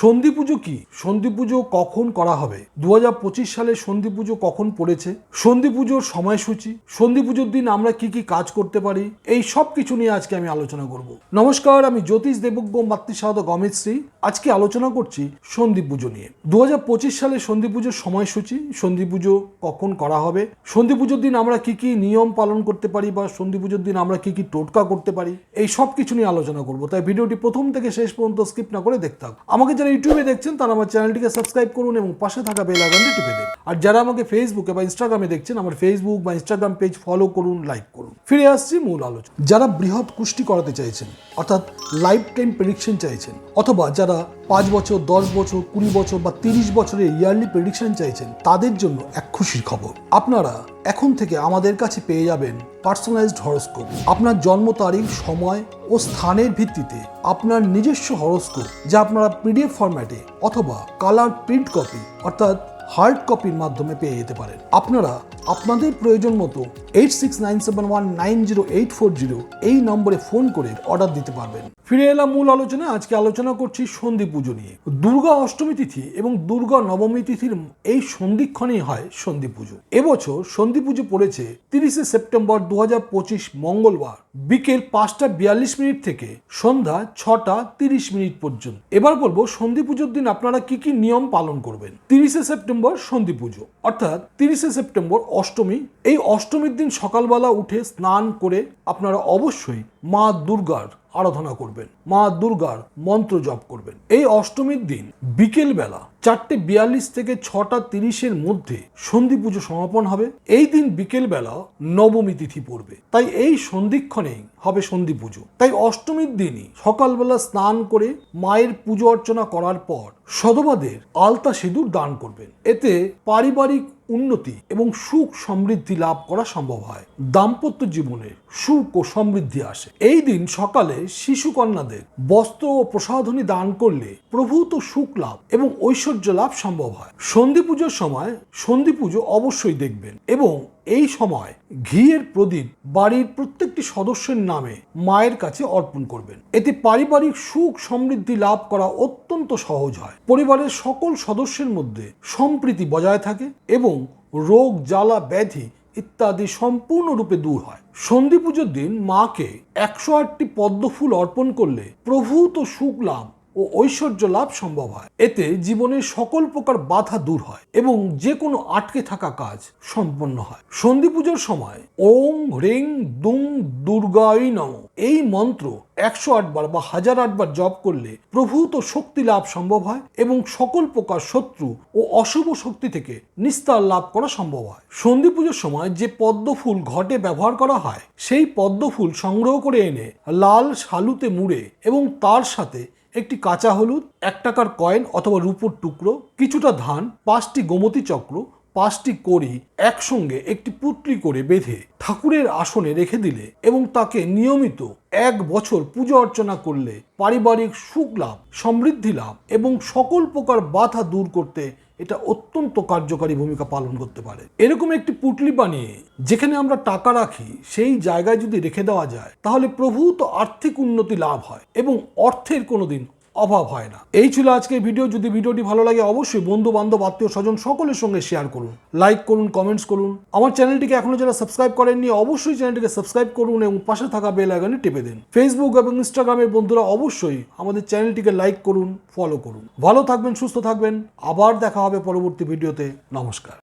সন্ধি পুজো কি? সন্ধি পুজো কখন করা হবে? দু হাজার পঁচিশ সালে সন্ধি পুজো কখন পড়েছে? সন্ধি পুজোর সময়সূচি? সন্ধি পুজোর দিন আমরা কি কি কাজ করতে পারি? এই সব কিছু নিয়ে আজকে আমি আলোচনা করব। নমস্কার, আমি জ্যোতিষ দেবজ্ঞ মাতৃসাহত গমিত শ্রী আজকে আলোচনা করছি সন্ধি পুজো নিয়ে। দু হাজার পঁচিশ সালে সন্ধি পুজোর সময়সূচি? সন্ধি পুজো কখন করা হবে? সন্ধি পুজোর দিন আমরা কি কি নিয়ম পালন করতে পারি বা সন্ধি পুজোর দিন আমরা কি কি টোটকা করতে পারি? এই সব কিছু নিয়ে আলোচনা করব। তাই ভিডিওটি প্রথম থেকে শেষ পর্যন্ত স্কিপ না করে দেখতে হবে আমাকে যারা ইউটিউবে দেখছেন, তারা আমার চ্যানেলটিকে সাবস্ক্রাইব করুন এবং পাশে থাকা বেল আইকনটি টিপে দিন। আর যারা আমাকে ফেসবুকে বা ইনস্টাগ্রামে দেখছেন, আমার ফেসবুক বা ইনস্টাগ্রাম পেজ ফলো করুন লাইক করুন। ফিরে আসছি মূল আলোচনা। যারা বৃহৎ কুষ্টি করাতে চাইছেন, অর্থাৎ লাইফ টাইম প্রেডিকশন চাইছেন, অথবা যারা পাঁচ বছর, দশ বছর, কুড়ি বছর বা তিরিশ বছরের ইয়ারলি প্রেডিকশন চাইছেন, তাদের জন্য এক খুশির খবর। আপনারা এখন থেকে আমাদের কাছে পেয়ে যাবেন পার্সোনালাইজড হরস্কোপ আপনার জন্ম তারিখ, সময় ও স্থানের ভিত্তিতে আপনার নিজস্ব হরস্কোপ যা আপনারা পিডিএফ ফরম্যাটে অথবা কালার প্রিন্ট কপি অর্থাৎ হার্ড কপির মাধ্যমে পেয়ে যেতে পারেন। আপনারা আপনাদের প্রয়োজন মতো eight six nine seven one nine zero eight four zero এই নম্বরে ফোন করে অর্ডার দিতে পারবেন। ফিরে এলাম মূল আলোচনা আজকে আলোচনা করছি সন্ধি পুজো নিয়ে। দুর্গা অষ্টমী তিথি এবং দুর্গা নবমী তিথির এই সন্ধিক্ষণেই হয় সন্ধি পুজো। এবছর সন্ধি পুজো পড়েছে তিরিশে সেপ্টেম্বর দু হাজার পঁচিশ মঙ্গলবার বিকেল পাঁচটা বিয়াল্লিশ মিনিট থেকে সন্ধ্যা ছটা তিরিশ মিনিট পর্যন্ত। এবার বলব, সন্ধি পুজোর দিন আপনারা কি কি নিয়ম পালন করবেন? তিরিশে সেপ্টেম্বর সন্ধি পুজো, অর্থাৎ তিরিশে সেপ্টেম্বর অষ্টমী, এই অষ্টমীর দিন সকালবেলা উঠে স্নান করে আপনারা অবশ্যই মা দুর্গার আরাধনা করবেন, মা দুর্গার মন্ত্র জপ করবেন। এই অষ্টমীর দিন বিকেল বেলা চারটে বিয়াল্লিশ থেকে ছটা তিরিশের মধ্যে সন্ধি পুজো সমাপন হবে। এই দিন বিকেল বেলা নবমী তিথি পড়বে। তাই এই সন্ধিক্ষণেই হবে সন্ধি পুজো। তাই অষ্টমীর দিনই সকালবেলা স্নান করে মায়ের পুজো অর্চনা করার পর সধবাদের আলতা সিঁদুর দান করবেন। এতে পারিবারিক উন্নতি এবং সুখ সমৃদ্ধি লাভ করা সম্ভব হয়। দাম্পত্য জীবনে সুখ ও সমৃদ্ধি আসে। এই দিন সকালে শিশু কন্যাদের বস্ত্র ও প্রসাধনী দান করলে প্রভূত সুখ লাভ এবং ঐশ্বর্য লাভ সম্ভব হয়। সন্ধি পুজোর সময় সন্ধি পুজো অবশ্যই দেখবেন এবং এই সময় ঘিয়ের প্রদীপ বাড়ির প্রত্যেকটি সদস্যের নামে মায়ের কাছে অর্পণ করবেন। এতে পারিবারিক সুখ সমৃদ্ধি লাভ করা অত্যন্ত সহজ হয়। পরিবারের সকল সদস্যের মধ্যে সম্প্রীতি বজায় থাকে এবং রোগ, জ্বালা, ব্যাধি ইত্যাদি সম্পূর্ণরূপে দূর হয়। সন্ধি পুজোর দিন মাকে একশো আটটি পদ্ম ফুল অর্পণ করলে প্রভূত সুখ লাভ ও ঐশ্বর্য লাভ সম্ভব হয়। এতে জীবনের সকল প্রকার বাধা দূর হয় এবং যে কোনো আটকে থাকা কাজ সম্পন্ন হয়। সন্ধি পুজোর সময় ওং হ্রিং দুং দুর্গাই নম। এই মন্ত্র একশো আটবার বা হাজার আটবার জপ করলে প্রভূত শক্তি লাভ সম্ভব হয় এবং সকল প্রকার শত্রু ও অশুভ শক্তি থেকে নিস্তার লাভ করা সম্ভব হয়। সন্ধি পুজোর সময় যে পদ্ম ফুল ঘটে ব্যবহার করা হয়, সেই পদ্ম ফুল সংগ্রহ করে এনে লাল শালুতে মুড়ে এবং তার সাথে একটি কাঁচা হলুদ, এক টাকার কয়েন অথবা রূপোর টুকরো, কিছুটা ধান, পাঁচটি গোমতী চক্র, পাঁচটি কড়ি একসঙ্গে একটি পুটলি করে বেঁধে ঠাকুরের আসনে রেখে দিলে এবং তাকে নিয়মিত এক বছর পুজো অর্চনা করলে পারিবারিক সুখ লাভ, সমৃদ্ধি লাভ এবং সকল প্রকার বাধা দূর করতে এটা অত্যন্ত কার্যকারী ভূমিকা পালন করতে পারে। এরকম একটি পুটলি বানিয়ে যেখানে আমরা টাকা রাখি, সেই জায়গায় যদি রেখে দেওয়া যায়, তাহলে প্রভূত আর্থিক উন্নতি লাভ হয় এবং অর্থের কোনোদিন অভাব হয় না। এই ছিল আজকের ভিডিও। যদি ভিডিওটি ভালো লাগে, অবশ্যই বন্ধু বান্ধব আত্মীয় স্বজন সকলের সঙ্গে শেয়ার করুন। লাইক করুন কমেন্টস করুন। আমার চ্যানেলটিকে এখনও যারা সাবস্ক্রাইব করেননি, অবশ্যই চ্যানেলটিকে সাবস্ক্রাইব করুন এবং পাশে থাকা বেল আইকনে টিপে দিন। ফেসবুক এবং ইনস্টাগ্রামের বন্ধুরা অবশ্যই আমাদের চ্যানেলটিকে লাইক করুন ফলো করুন। ভালো থাকবেন, সুস্থ থাকবেন। আবার দেখা হবে পরবর্তী ভিডিওতে। নমস্কার।